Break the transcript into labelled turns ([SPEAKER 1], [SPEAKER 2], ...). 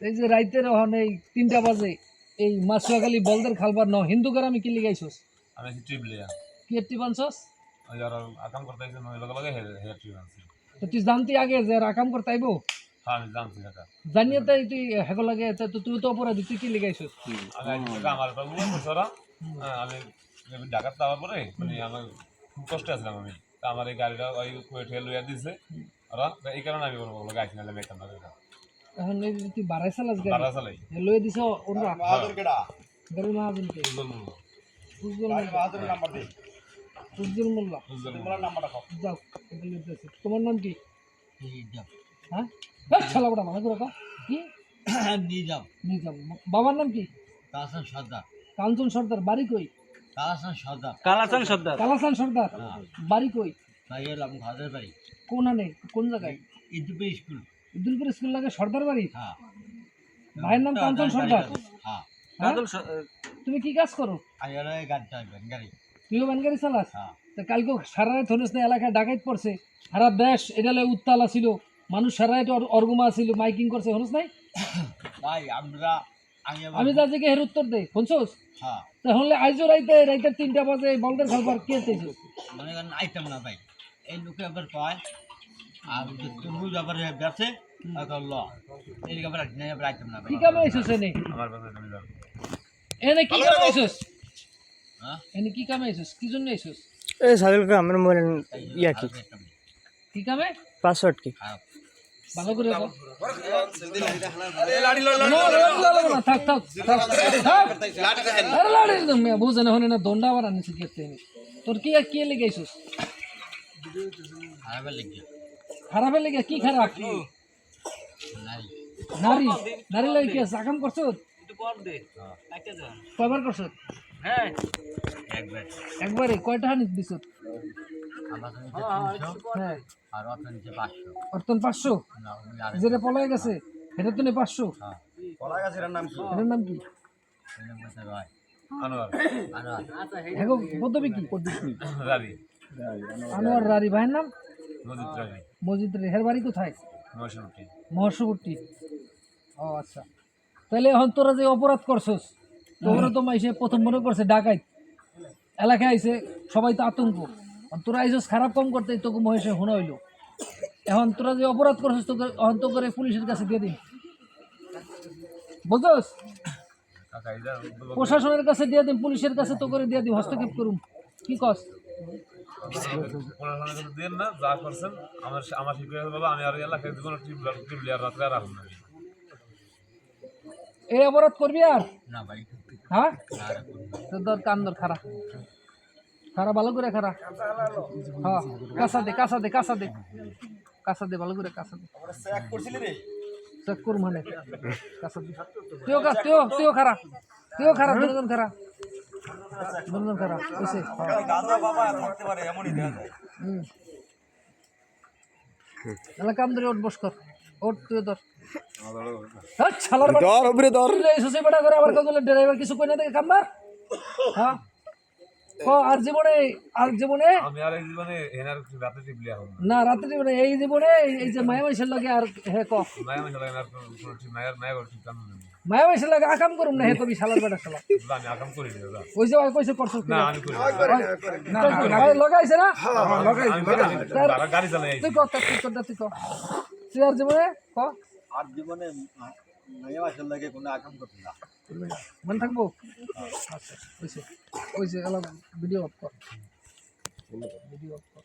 [SPEAKER 1] এই যে রাইতের হন এই তিনটা বাজে এই মাসুয়াখালী বলদের খালবার ন হিন্দু গ্রামে কি লিগাইছস
[SPEAKER 2] আমি আছি ট্রিপ লিয়া?
[SPEAKER 1] কি বানছস
[SPEAKER 2] ওই আর আকাম করতে আইছে নয় লগে লগে হেয়ার ট্রিপ আনছি।
[SPEAKER 1] তো তুই জানতি আগে যে রাকাম করতে আইবো?
[SPEAKER 2] হ্যাঁ আমি জানছি কাকা
[SPEAKER 1] জানিয়ে তাই তুই হেগো লাগে তো তুই তো অপরাধী তুই কি লিগাইছস
[SPEAKER 2] আইছি আমার বাবু বলছে হ্যাঁ, আমি ঢাকার যাওয়ার পরে মানে আমার খুব কষ্টে আছিলাম আমি। তা আমার এই গাড়িটা ওই কুয়েটে লইয়া দিছে ওরা এই কারণে আমি লগে আইছি নাহলে বেকার না
[SPEAKER 1] এখন তুই বাড়াই চালাস গাড়ি
[SPEAKER 2] চালাই
[SPEAKER 1] দিছ ওরা
[SPEAKER 3] বাহাদুর কেডা?
[SPEAKER 1] গাড়ি মাহাজনকে
[SPEAKER 2] উজ্জ্বল মূল্য
[SPEAKER 1] উজ্জ্বল মোল্লা।
[SPEAKER 3] বাহাদুর নাম্বার দে।
[SPEAKER 1] উজ্জ্বল মোল্লা।
[SPEAKER 2] উজ্জ্বল মূল্য
[SPEAKER 3] তোমার নাম্বারটা কও।
[SPEAKER 1] যাও এটা লিখতেছি তোমার নাম কি? হ্যাঁ? এই শালা বড়া ভালো করে কি?
[SPEAKER 4] নিজাম
[SPEAKER 1] নিজাম বাবার নাম কি?
[SPEAKER 4] কালাসান সর্দার।
[SPEAKER 1] কাঞ্চন সর্দার বাড়ি কই?
[SPEAKER 4] কালাসান সর্দার।
[SPEAKER 5] কালাচান সর্দার।
[SPEAKER 1] কালাসান সর্দার বাড়ি কই?
[SPEAKER 4] তাই এলাম বাড়ি।
[SPEAKER 1] কোন আনে? কোন জায়গায়?
[SPEAKER 4] ইদুপে স্কুল।
[SPEAKER 1] উদ্দুলপুর স্কুল লাগে সর্দার বাড়ি?
[SPEAKER 4] হ্যাঁ।
[SPEAKER 1] ভাইয়ের নাম কাঞ্চন সর্দার?
[SPEAKER 4] হ্যাঁ।
[SPEAKER 1] হ্যাঁ? তুমি কি কাজ করো?
[SPEAKER 4] এরা
[SPEAKER 1] তুইও গাড়ি চালাস?
[SPEAKER 4] হ্যাঁ।
[SPEAKER 1] তা কালকে সারা রাত না এলাকায় ডাকাইত পড়ছে। সারা দেশ উত্তালা ছিল মানুষ সারা রাত অর- অর্গুমা ছিল মাইকিং করছে হনিস নাই?
[SPEAKER 4] ভাই আমরা আমি
[SPEAKER 1] আমি তাদেরকে হের উত্তর দেই শুনছোস?
[SPEAKER 4] হ্যাঁ।
[SPEAKER 1] তাহলে আইজো রাইতে রাইতের তিনটা বাজে বলদের খাবার কে চাইছো
[SPEAKER 4] মনে আইতাম না ভাই। এই লোকে আবার কয় আর যে তরমুজ আবার ল। এই আবার নাই আইতাম না।
[SPEAKER 1] কি কামে আইছস এনে?
[SPEAKER 2] আমার কাছে তুমি যাও
[SPEAKER 1] এনে কি কামে আইছস
[SPEAKER 4] হ্যাঁ?
[SPEAKER 1] এনে কি কামে আইছস কি জন্য আইছস
[SPEAKER 5] এই সাদিলকে আমার মোবাইল ইয়া কি
[SPEAKER 4] আর আইতাম না।
[SPEAKER 1] কি কামে?
[SPEAKER 5] পাসওয়ার্ড কি?
[SPEAKER 4] খারাপ
[SPEAKER 1] ভালো করে কও
[SPEAKER 3] লাড়ি লড়
[SPEAKER 1] না, না, না, না, না, থাক থাক থাক, থাক।
[SPEAKER 3] লাড়ি দেখেন
[SPEAKER 1] লাড়ি না, মেয়ে, বুঝে না হনে না দন্ডা আবার আনিস তোর কি লেগে আইছস
[SPEAKER 4] লেগে
[SPEAKER 1] খারাপের লেগে কি খারাপ?
[SPEAKER 4] নারী।
[SPEAKER 1] নারী। নারী লাগে কি আছে? আকাম করছ? কয়বার করছ?
[SPEAKER 4] একবারে।
[SPEAKER 1] কয়টা হানিস দিছ? হ্যাঁ অর্তন পাঁচশো। যেটা পলাই গেছে এটা তো নেই পাঁচশো।
[SPEAKER 4] হ্যাঁ।
[SPEAKER 3] কলা গাছের নাম কি?
[SPEAKER 1] এটার নাম কি?
[SPEAKER 4] রয়।
[SPEAKER 2] আনোয়ার।
[SPEAKER 1] হ্যাঁ
[SPEAKER 2] রাবি।
[SPEAKER 1] আনোয়ার রারি ভাইয়ের নাম?
[SPEAKER 2] মজিদ রাবি।
[SPEAKER 1] মসজিদ রেহের বাড়ি কোথায় মহর্ষবর্তী ও আচ্ছা। তাহলে এখন তোরা যে অপরাধ করছস তোরা তো মাইসে প্রথম মনে করছে ডাকাইত। এলাকায় আইসে সবাই তো আতঙ্ক। তোরা আইসস খারাপ কম করতে তোকে মহেশে শোনা হইল। এখন তোরা যে অপরাধ করছিস তোকে এখন তো করে পুলিশের কাছে দিয়ে দিন। বুঝছস? প্রশাসনের কাছে দিয়ে দিন পুলিশের কাছে তো করে দিয়ে দিন হস্তক্ষেপ করুম। কি কস?
[SPEAKER 2] দেন না যা করছেন আমার আমার শিক্ষক বাবা আমি আর এলাকায় কোনো ট্রিপ ট্রিপ রাত্রে আর আসুন
[SPEAKER 1] এই অপরাধ করবি আর?
[SPEAKER 4] না ভাই
[SPEAKER 1] হ্যাঁ?
[SPEAKER 4] আর করব না।
[SPEAKER 1] তোর দর কান দর খারা খারা ভালো করে খারা হ্যাঁ কাঁচা দে কাঁচা দে কাঁচা দে। কাঁচা দে ভালো করে কাঁচা দে।
[SPEAKER 3] চেক করছিলি রে।
[SPEAKER 1] চেক কর মানে। কাঁচা দে। তুইও তুইও তুইও খারা তুইও খারা দুজন খারা দুজন খারা বুঝছে?
[SPEAKER 3] গাঁজা বাবা থাকতে পারে এমনই দেখা যায়।
[SPEAKER 1] হুম। তাহলে কাম ধরে ওট বস কর। ওট তুই ধর। ছালার বাড়ি।
[SPEAKER 5] দর উপরে দর
[SPEAKER 1] এই সুসি বেটা করে আবার কতগুলো ড্রাইভার কিছু কই না দেখে কামবার হ্যাঁ। ও আর জীবনে আর জীবনে?
[SPEAKER 2] আমি আর এই জীবনে হেনার রাতে ট্রিপ হব
[SPEAKER 1] না। রাত্রি জীবনে এই জীবনে এই- এই যে মায়া মাইসের লাগে আর হে ক?
[SPEAKER 2] জানো না
[SPEAKER 1] মায়া মাইসের লাগে আকাম করুম না হে কবি শালার বেটা শালা।
[SPEAKER 2] যা, আমি আকাম করি না
[SPEAKER 1] ওই যে ওই কইছে করছ
[SPEAKER 2] না আমি করি না।
[SPEAKER 1] লগাইছে না?
[SPEAKER 2] আমি গাড়ি- গাড়ি চালাই
[SPEAKER 1] তুই কত তুই কত তুই ক তুই আর জীবনে ক?
[SPEAKER 3] আর জীবনে মাসের লাগে কোনো আকাম করতে না।
[SPEAKER 1] মনে থাকব? আচ্ছা ওইছে এলা ভিডিও অফ কর। ভিডিও অফ কর।